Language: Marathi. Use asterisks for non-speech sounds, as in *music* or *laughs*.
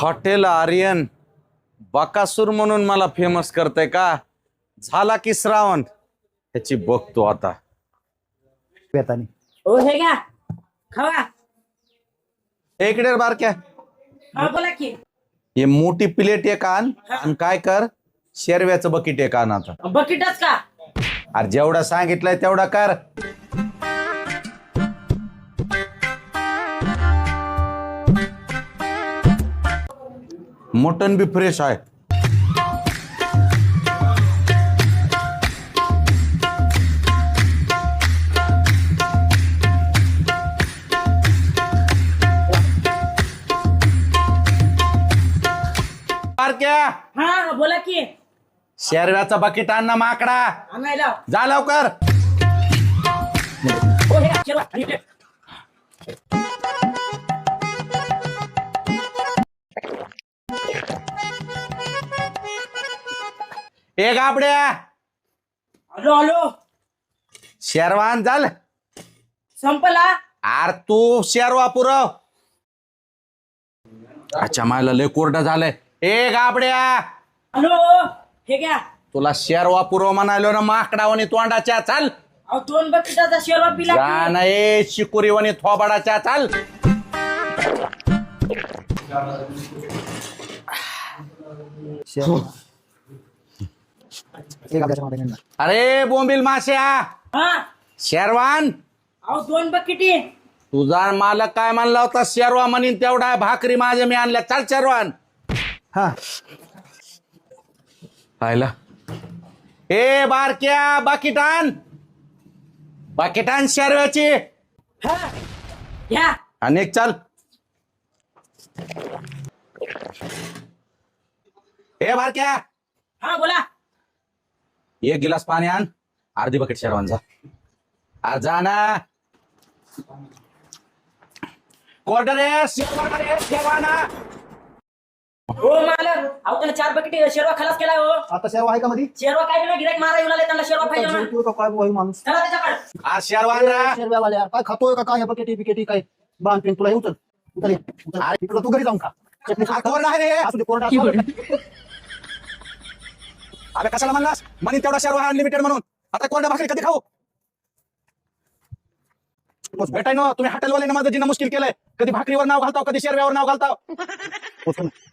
हॉटेल आर्यन बकासूर म्हणून मला फेमस करतय का? झाला की श्रावण. ह्याची बघतो आता. बेतानी हो हे घ्या. खावा. इकडे रे बारक्या हा बोला की. हे मोठी प्लेट एक आण आणि काय कर? शेरव्याचं बकेट एक आण आता. बकेटच का? अरे जेवढा सांगितलंय तेवढा कर. मटन बी फ्रेश आहे. हा बोला की. शेरव्याचा बकेट आण ना माकडा. आणायला जा लवकर. हो हे शिरवा. गाबड्या. आलो आलो शेरवान झाल संपला? आर तू शेरवा पुरव अच्छा मला लय कोरडा झालंय. ए गाबड्या. आलो हे घ्या. तुला शेरवा पुरव म्हणालो ना माकडावणी तोंडाच्या चाल. अहो दोन बकेटाचा शेरवा पिला. जा ना ए शिकुरीवणी थोबाडाच्या चाल. एक आब्याच्या मागे नेणार. अरे बोंबील माश्या हा. शेरवान. अहो दोन बकेटी. तुझा मालक काय म्हणला होता? शेरवा म्हणीन तेवढा भाकरी माझ्या मी आणल्या. चाल शेरवान. हा. पाहिला ए बारक्या बाकीटान. बाकीटान शेरव्याची. हा. घ्या आणि एक चाल. ए बारक्या. हा बोला. एक गिलास पाणी आण. अर्धी बकेट शेरवांचा आ जा ना. क्वार्टर हो मालक अहो त्याला चार बकेटी शेरवा खलास केलाय हो. आता सेवा आहे का मध्ये शेरवा काय नाही गिरायक मारा येऊन आले त्यांना शेरवा पाहिजे ना का? काय माणूस? चला त्याच्याकडे. आज शेरवाना. शेरव्यावाल्या काय खातोय का? काय बकेटी बिकेटी काय? बांध पिन तुला हे उचल उचल हे, उचल. अरे. इकडं तू घरी जाऊन खा. चटणी. कोरडा आहे रे? असू दे कोरडा असू दे. अरे कशाला म्हणलास? म्हणे तेवढा शेरवा अनलिमिटेड म्हणून. आता कोरडा भाकरी कधी खाऊ? भेटाय ना तुम्ही हॉटेलवाल्याने माझं जिना मुश्किल केलंय. कधी भाकरीवर नाव घालताव कधी शेरव्यावर नाव घालताव. *laughs*